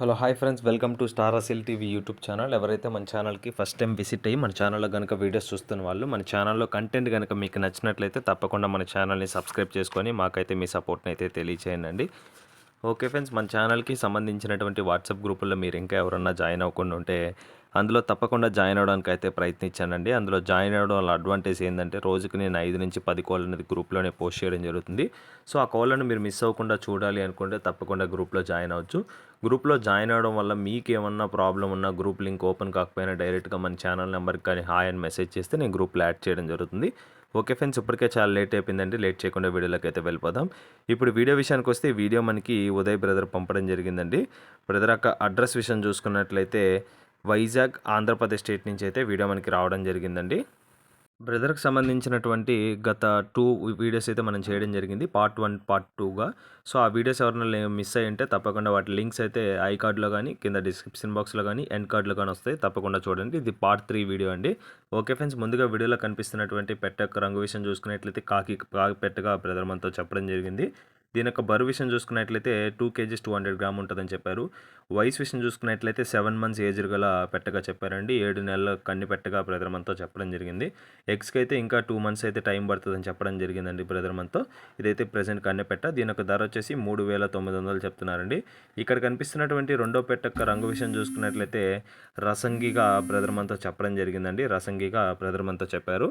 Hello hi friends. Welcome to star Aseel TV YouTube channel. ఎవరైతే మన ఛానల్కి ఫస్ట్ టైం విజిట్ అయ్యి మన ఛానల్లో కనుక వీడియోస్ చూస్తున్న వాళ్ళు మన ఛానల్లో కంటెంట్ కనుక మీకు నచ్చినట్లయితే తప్పకుండా మన ఛానల్ని సబ్స్క్రైబ్ చేసుకొని మాకైతే మీ సపోర్ట్ని అయితే తెలియచేయండి. ఓకే ఫ్రెండ్స్ మన ఛానల్కి సంబంధించినటువంటి వాట్సాప్ గ్రూపుల్లో మీరు ఇంకా ఎవరన్నా జాయిన్ అవ్వకుండా ఉంటే అందులో తప్పకుండా జాయిన్ అవ్వడానికి అయితే ప్రయత్నించానండి అందులో జాయిన్ అవ్వడం వల్ల అడ్వాంటేజ్ ఏంటంటే రోజుకి నేను ఐదు నుంచి పది కోళ్ళు అనేది గ్రూప్లోనే పోస్ట్ చేయడం జరుగుతుంది. సో ఆ కోళ్ళను మీరు మిస్ అవ్వకుండా చూడాలి అనుకుంటే తప్పకుండా గ్రూప్లో జాయిన్ అవ్వచ్చు. గ్రూప్లో జాయిన్ అవ్వడం వల్ల మీకు ఏమన్నా ప్రాబ్లం ఉన్నా గ్రూప్ లింక్ ఓపెన్ కాకపోయినా డైరెక్ట్గా మన ఛానల్ నెంబర్కి కానీ హాయ్ అని మెసేజ్ చేస్తే నేను గ్రూప్లో యాడ్ చేయడం జరుగుతుంది. ఓకే ఫ్రెండ్స్ ఇప్పటికే చాలా లేట్ అయిపోయిందండి. లేట్ చేయకుండా వీడియోలోకి అయితే వెళ్ళిపోదాం. ఇప్పుడు వీడియో విషయానికి వస్తే వీడియో మనకి ఉదయ్ బ్రదర్ పంపడం జరిగిందండి. బ్రదర్ యొక్క అడ్రస్ విషయం చూసుకున్నట్లయితే వైజాగ్ ఆంధ్రప్రదేశ్ స్టేట్ నుంచి అయితే వీడియో మనకి రావడం జరిగిందండి. బ్రదర్కి సంబంధించినటువంటి గత టూ వీడియోస్ అయితే మనం చేయడం జరిగింది. పార్ట్ వన్ పార్ట్ టూగా. సో ఆ వీడియోస్ ఎవరైనా మిస్ అయ్యి ఉంటే తప్పకుండా వాటి లింక్స్ అయితే ఐ కార్డ్లో కానీ కింద డిస్క్రిప్షన్ బాక్స్లో కానీ ఎండ్ కార్డ్లో కానీ వస్తాయి. తప్పకుండా చూడండి. ఇది పార్ట్ త్రీ వీడియో అండి. ఓకే ఫ్రెండ్స్ ముందుగా వీడియోలో కనిపిస్తున్నటువంటి పెట్ట రంగు విషయం చూసుకున్నట్లయితే కాకి కాకి పెట్టగా బ్రదర్ మనతో చెప్పడం జరిగింది. దీని యొక్క బరువు విషయం చూసుకున్నట్లయితే two kgs two hundred gram ఉంటుందని చెప్పారు. వయసు విషయం చూసుకున్నట్లయితే సెవెన్ మంత్స్ ఏజ్ గల పెట్టగా చెప్పారండి. ఏడు నెలల కన్ని పెట్టగా బ్రదర్ మనతో చెప్పడం జరిగింది. ఎగ్స్కి అయితే ఇంకా టూ మంత్స్ అయితే టైం పడుతుందని చెప్పడం జరిగిందండి బ్రదర్ మనతో. ఇదైతే ప్రజెంట్ కన్నె పెట్ట. దీని యొక్క ధర వచ్చేసి మూడు వేల తొమ్మిది వందలు చెప్తున్నారండి. ఇక్కడ కనిపిస్తున్నటువంటి రెండో పెట్ట యొక్క రంగు విషయం చూసుకున్నట్లయితే రసంగిగా బ్రదర్ మనతో చెప్పడం జరిగిందండి. రసంగిగా బ్రదర్ మనతో చెప్పారు.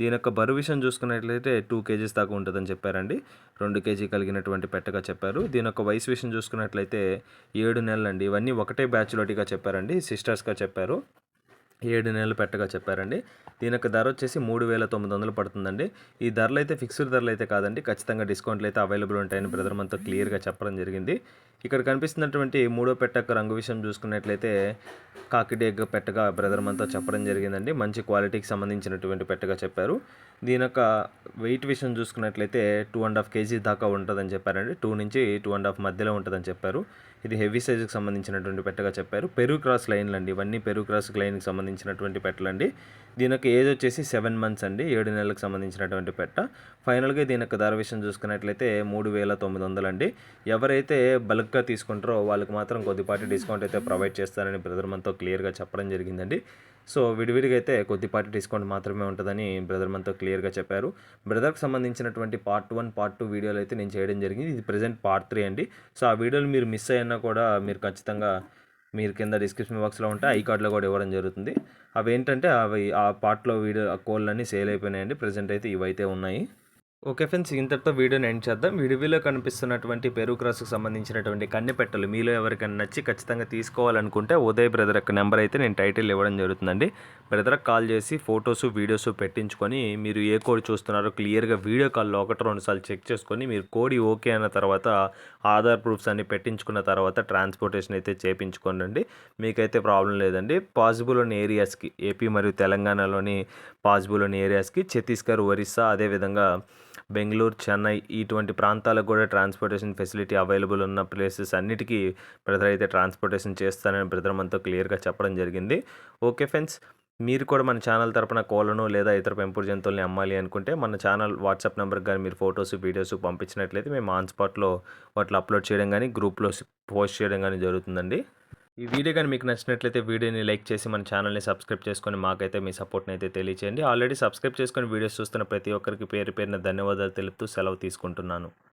దీని యొక్క బరువు విషయం చూసుకున్నట్లయితే టూ కేజీస్ దాకా ఉంటుందని చెప్పారండి. రెండు కేజీ కలిగిన కలిగినటువంటి పెట్టగా చెప్పారు. దీని యొక్క వయసు విషయం చూసుకున్నట్లయితే ఏడు నెలలండి. ఇవన్నీ ఒకటే బ్యాచులర్టీగా చెప్పారండి. సిస్టర్స్గా చెప్పారు. ఏడు నెలలు పెట్టగా చెప్పారండి. దీని యొక్క ధర వచ్చేసి మూడు వేల తొమ్మిది వందలు పడుతుందండి. ఈ ధరలు అయితే ఫిక్స్డ్ ధరలు అయితే కాదండి. ఖచ్చితంగా డిస్కౌంట్లు అయితే అవైలబుల్ ఉంటాయని బ్రదర్ మనతో క్లియర్గా చెప్పడం జరిగింది. ఇక్కడ కనిపిస్తున్నటువంటి మూడో పెట్టక రంగు విషయం చూసుకున్నట్లయితే కాకిడేగ్ పెట్టగా బ్రదర్ మనతో చెప్పడం జరిగిందండి. మంచి క్వాలిటీకి సంబంధించినటువంటి పెట్టగా చెప్పారు. దీని యొక్క వెయిట్ విషయం చూసుకున్నట్లయితే టూ అండ్ హాఫ్ కేజీ దాకా ఉంటుందని చెప్పారండి. టూ నుంచి టూ అండ్ హాఫ్ మధ్యలో ఉంటుందని చెప్పారు. ఇది హెవీ సైజుకి సంబంధించినటువంటి పెట్టగా చెప్పారు. పెరుగు క్రాస్ లైన్లు అండి ఇవన్నీ పెరుగు క్రాస్ లైన్కి సంబంధించినటువంటి పెట్టలండి. దీని యొక్క ఏజ్ వచ్చేసి సెవెన్ మంత్స్ అండి. ఏడు నెలలకు సంబంధించినటువంటి పెట్ట. ఫైనల్గా దీని యొక్క ధర విషయం చూసుకున్నట్లయితే మూడు వేల తొమ్మిది వందలు అండి ఎవరైతే బల్క్గా తీసుకుంటారో వాళ్ళకి మాత్రం కొద్దిపాటి డిస్కౌంట్ అయితే ప్రొవైడ్ చేస్తారని బ్రదర్ మనతో క్లియర్గా చెప్పడం జరిగిందండి. సో విడివిడిగా అయితే కొద్దిపాటి డిస్కౌంట్ మాత్రమే ఉంటుందని బ్రదర్ మనతో క్లియర్గా చెప్పారు. బ్రదర్కి సంబంధించినటువంటి పార్ట్ వన్ పార్ట్ టూ వీడియోలు అయితే నేను చేయడం జరిగింది. ఇది ప్రజెంట్ పార్ట్ త్రీ అండి. సో ఆ వీడియోలు మీరు మిస్ అయినా కూడా మీరు ఖచ్చితంగా మీరు కింద డిస్క్రిప్షన్ బాక్స్లో ఉంటే ఐ కార్డ్లో కూడా ఇవ్వడం జరుగుతుంది. అవి ఏంటంటే అవి ఆ పార్ట్లో వీడియో ఆ కోళ్ళన్నీ సేల్ అయిపోయినాయండి. ప్రజెంట్ అయితే ఇవైతే ఉన్నాయి. ఓకే ఫ్రెండ్స్ ఇంతటితో వీడియోని ఎండ్ చేద్దాం. వీడియోలో కనిపిస్తున్నటువంటి పెరుగు క్రాస్కి సంబంధించినటువంటి కన్నె పెట్టలు మీలో ఎవరికైనా నచ్చి ఖచ్చితంగా తీసుకోవాలనుకుంటే ఉదయ్ బ్రదర్ యొక్క నెంబర్ అయితే నేను టైటిల్ ఇవ్వడం జరుగుతుందండి. బ్రదర్కి కాల్ చేసి ఫొటోస్ వీడియోస్ పెట్టించుకొని మీరు ఏ కోడ్ చూస్తున్నారో క్లియర్గా వీడియో కాల్లో ఒకటి రెండు సార్లు చెక్ చేసుకొని మీరు కోడి ఓకే అన్న తర్వాత ఆధార్ ప్రూఫ్స్ అన్ని పెట్టించుకున్న తర్వాత ట్రాన్స్పోర్టేషన్ అయితే చేయించుకోండి మీకైతే ప్రాబ్లం లేదండి. పాసిబుల్ ఉన్న ఏరియాస్కి ఏపీ మరియు తెలంగాణలోని పాసిబుల్ ఉన్న ఏరియాస్కి ఛత్తీస్గఢ్ ఒరిస్సా అదేవిధంగా బెంగళూరు చెన్నై ఇటువంటి ప్రాంతాలకు కూడా ట్రాన్స్పోర్టేషన్ ఫెసిలిటీ అవైలబుల్ ఉన్న ప్లేసెస్ అన్నిటికీ బ్రదర్ అయితే ట్రాన్స్పోర్టేషన్ చేస్తానని బ్రదర్ మనతో క్లియర్గా చెప్పడం జరిగింది. ఓకే ఫ్రెండ్స్ మీరు కూడా మన ఛానల్ తరపున కోళ్ళను లేదా ఇతర పెంపుడు జంతువుల్ని అమ్మాలి అనుకుంటే మన ఛానల్ వాట్సాప్ నెంబర్కి కానీ మీరు ఫొటోస్ వీడియోస్ పంపించినట్లయితే మేము ఆన్ స్పాట్లో వాటిలో అప్లోడ్ చేయడం కానీ గ్రూప్లో పోస్ట్ చేయడం కానీ జరుగుతుందండి. ఈ వీడియో కానీ మీకు నచ్చినట్లయితే వీడియోని లైక్ చేసి మన ఛానల్ని సబ్స్క్రైబ్ చేసుకొని మాకైతే మీ సపోర్ట్ని అయితే తెలియచేయండి. ఆల్రెడీ సబ్స్క్రైబ్ చేసుకొని వీడియోస్ చూస్తున్న ప్రతి ఒక్కరికి పేరు పేరున ధన్యవాదాలు తెలుపుతూ సెలవు తీసుకుంటున్నాను.